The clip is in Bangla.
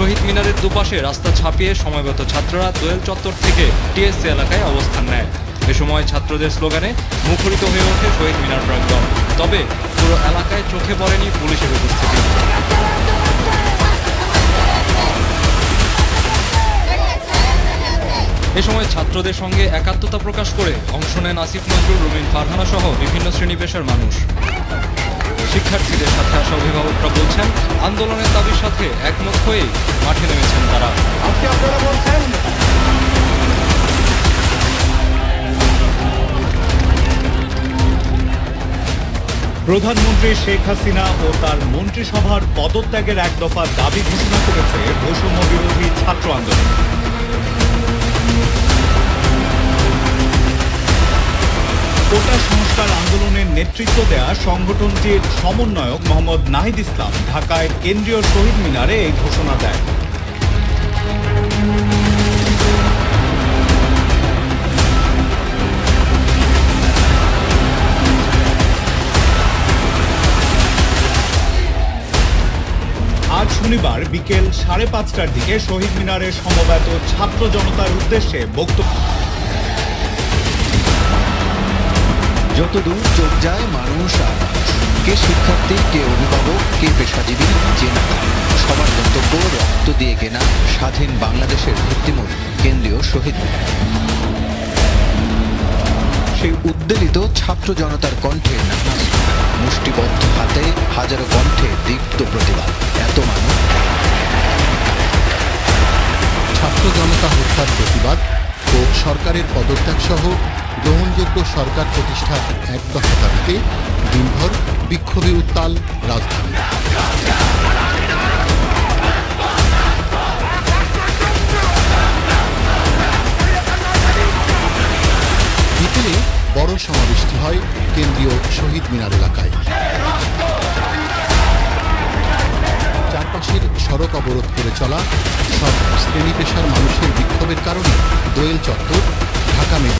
মিনারের দুপাশে রাস্তা ছাপিয়ে সময়গত ছাত্ররা দোয়েল চত্বর থেকে টিএসসি এলাকায় অবস্থান নেয়। এ সময় ছাত্রদের স্লোগানে মুখরিত হয়ে ওঠে শহীদ মিনার প্রাঙ্গণ। তবে পুরো এলাকায় চোখে পড়েনি পুলিশের উপস্থিতি। এ সময় ছাত্রদের সঙ্গে একাত্মতা প্রকাশ করে অংশ নেন আসিফ নজরুল রুমিন ফারহানা সহ বিভিন্ন শ্রেণি পেশার মানুষ। শিক্ষার্থীদের সাথে আসা অভিভাবকরা বলছেন আন্দোলনের দাবির সাথে একমত হয়েই মাঠে নেমেছেন তারা। আজকে আপনারা বলছেন? প্রধানমন্ত্রী শেখ হাসিনা ও তার মন্ত্রিসভার পদত্যাগের এক দফা দাবি ঘোষণা করেছে বৈষম্য বিরোধী ছাত্র আন্দোলন। কোটা সংস্কার আন্দোলনের নেতৃত্ব দেয়া সংগঠনটির সমন্বয়ক মোহাম্মদ নাহিদ ইসলাম ঢাকায় কেন্দ্রীয় শহীদ মিনারে এই ঘোষণা দেয় আজ শনিবার বিকেল সাড়ে পাঁচটার দিকে শহীদ মিনারে সমবেত ছাত্র জনতার উদ্দেশ্যে বক্তব্য যতদূর চোখ যায় মানুষ আর কে শিক্ষার্থী, কে অভিভাবক, কে পেশাজীবী, যে সবার গন্তব্য রক্ত দিয়ে কেনা স্বাধীন বাংলাদেশের ভিত্তিমূল কেন্দ্রীয় শহীদ সেই উদ্বেলিত ছাত্র জনতার কণ্ঠে মুষ্টিবদ্ধ হাতে হাজারো কণ্ঠে দীপ্ত প্রতিবাদ। এত মানুষ। ছাত্র জনতা হত্যার প্রতিবাদ ও সরকারের পদত্যাগ সহ গ্রহণযোগ্য সরকার প্রতিষ্ঠার এক দফা দাবিতে দিনভর বিক্ষোভে উত্তাল রাজধানী। বিকেলে বড় সমাবেশটি হয় কেন্দ্রীয় শহীদ মিনার এলাকায়। চারপাশের সড়ক অবরোধ করে চলা সব শ্রেণি পেশার মানুষের বিক্ষোভের কারণে দোয়েল চত্বর, ঢাকা